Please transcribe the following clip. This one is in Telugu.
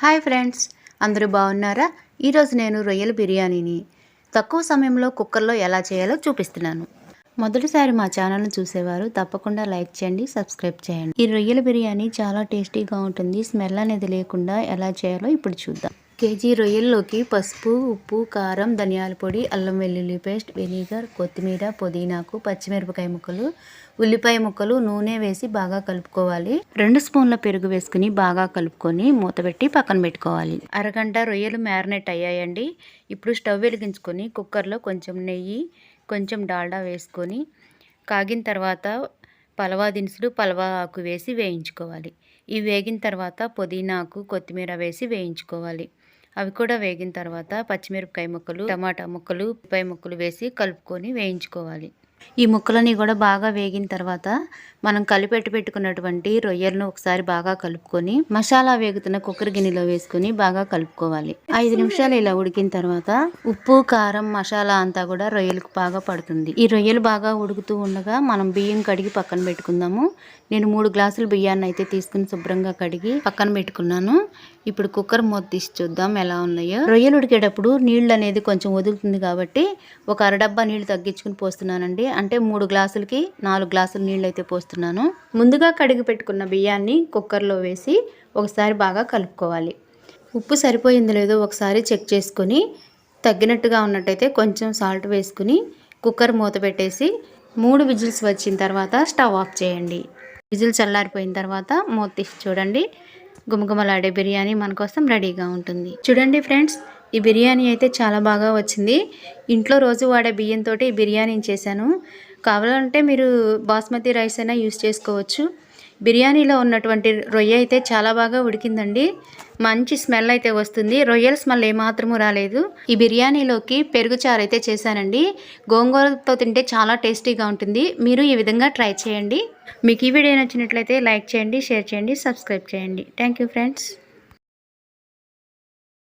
హాయ్ ఫ్రెండ్స్ అందరూ బాగున్నారా? ఈరోజు నేను రొయ్యల బిర్యానీని తక్కువ సమయంలో కుక్కర్లో ఎలా చేయాలో చూపిస్తున్నాను. మొదటిసారి మా ఛానల్ని చూసేవారు తప్పకుండా లైక్ చేయండి సబ్స్క్రైబ్ చేయండి. ఈ రొయ్యల బిర్యానీ చాలా టేస్టీగా ఉంటుంది స్మెల్ అనేది లేకుండా ఎలా చేయాలో ఇప్పుడు చూద్దాం. కేజీ రొయ్యల్లోకి పసుపు ఉప్పు కారం ధనియాల పొడి అల్లం వెల్లుల్లి పేస్ట్ వెనిగర్ కొత్తిమీర పుదీనాకు పచ్చిమిరపకాయ ముక్కలు ఉల్లిపాయ ముక్కలు నూనె వేసి బాగా కలుపుకోవాలి. రెండు స్పూన్ల పెరుగు వేసుకుని బాగా కలుపుకొని మూత పెట్టి పక్కన పెట్టుకోవాలి. అరగంట రొయ్యలు మ్యారినేట్ అయ్యాయండి. ఇప్పుడు స్టవ్ వెలిగించుకొని కుక్కర్లో కొంచెం నెయ్యి కొంచెం డాల్డా వేసుకొని కాగిన తర్వాత పలవా దినుసులు పలవా ఆకు వేసి వేయించుకోవాలి. ఇవి వేగిన తర్వాత పుదీనాకు కొత్తిమీర వేసి వేయించుకోవాలి. అవి కూడా వేగిన తర్వాత పచ్చిమిరపకాయ ముక్కలు టమాటా ముక్కలు ఉల్లిపాయ ముక్కలు వేసి కలుపుకొని వేయించుకోవాలి. ఈ ముక్కలని కూడా బాగా వేగిన తర్వాత మనం కలిపెట్టి పెట్టుకున్నటువంటి రొయ్యలను ఒకసారి బాగా కలుపుకొని మసాలా వేగుతున్న కుక్కర్ గిన్నెలో వేసుకొని బాగా కలుపుకోవాలి. ఐదు నిమిషాలు ఇలా ఉడికిన తర్వాత ఉప్పు కారం మసాలా అంతా కూడా రొయ్యలకు బాగా పడుతుంది. ఈ రొయ్యలు బాగా ఉడుకుతూ ఉండగా మనం బియ్యం కడిగి పక్కన పెట్టుకుందాము. నేను మూడు గ్లాసులు బియ్యాన్ని అయితే తీసుకుని శుభ్రంగా కడిగి పక్కన పెట్టుకున్నాను. ఇప్పుడు కుక్కర్ మూత తీసి చూద్దాం ఎలా ఉన్నాయో. రొయ్యలు ఉడికేటప్పుడు నీళ్ళు అనేది కొంచెం వదులుతుంది కాబట్టి ఒక అరడబ్బా నీళ్ళు తగ్గించుకుని పోస్తున్నానండి. అంటే మూడు గ్లాసులకి నాలుగు గ్లాసులు నీళ్ళు అయితే పోస్తున్నాను. ముందుగా కడిగి పెట్టుకున్న బియ్యాన్ని కుక్కర్లో వేసి ఒకసారి బాగా కలుపుకోవాలి. ఉప్పు సరిపోయిందో లేదో ఒకసారి చెక్ చేసుకొని తగ్గినట్టుగా ఉన్నట్టయితే కొంచెం సాల్ట్ వేసుకుని కుక్కర్ మూత పెట్టేసి మూడు విజిల్స్ వచ్చిన తర్వాత స్టవ్ ఆఫ్ చేయండి. విజిల్ చల్లారిపోయిన తర్వాత మూత తీసి చూడండి. గుమగుమలాడే బిర్యానీ మన కోసం రెడీగా ఉంటుంది. చూడండి ఫ్రెండ్స్ ఈ బిర్యానీ అయితే చాలా బాగా వచ్చింది. ఇంట్లో రోజు వాడే బియ్యంతో ఈ బిర్యానీని చేశాను. కావాలంటే మీరు బాస్మతి రైస్ అయినా యూస్ చేసుకోవచ్చు. బిర్యానీలో ఉన్నటువంటి రొయ్య అయితే చాలా బాగా ఉడికిందండి. మంచి స్మెల్ అయితే వస్తుంది. రొయ్యల స్మెల్ ఏమాత్రము రాలేదు. ఈ బిర్యానీలోకి పెరుగు చారు అయితే చేశానండి. గోంగూరతో తింటే చాలా టేస్టీగా ఉంటుంది. మీరు ఈ విధంగా ట్రై చేయండి. మీకు ఈ వీడియో నచ్చినట్లయితే లైక్ చేయండి షేర్ చేయండి సబ్స్క్రైబ్ చేయండి. Thank you friends.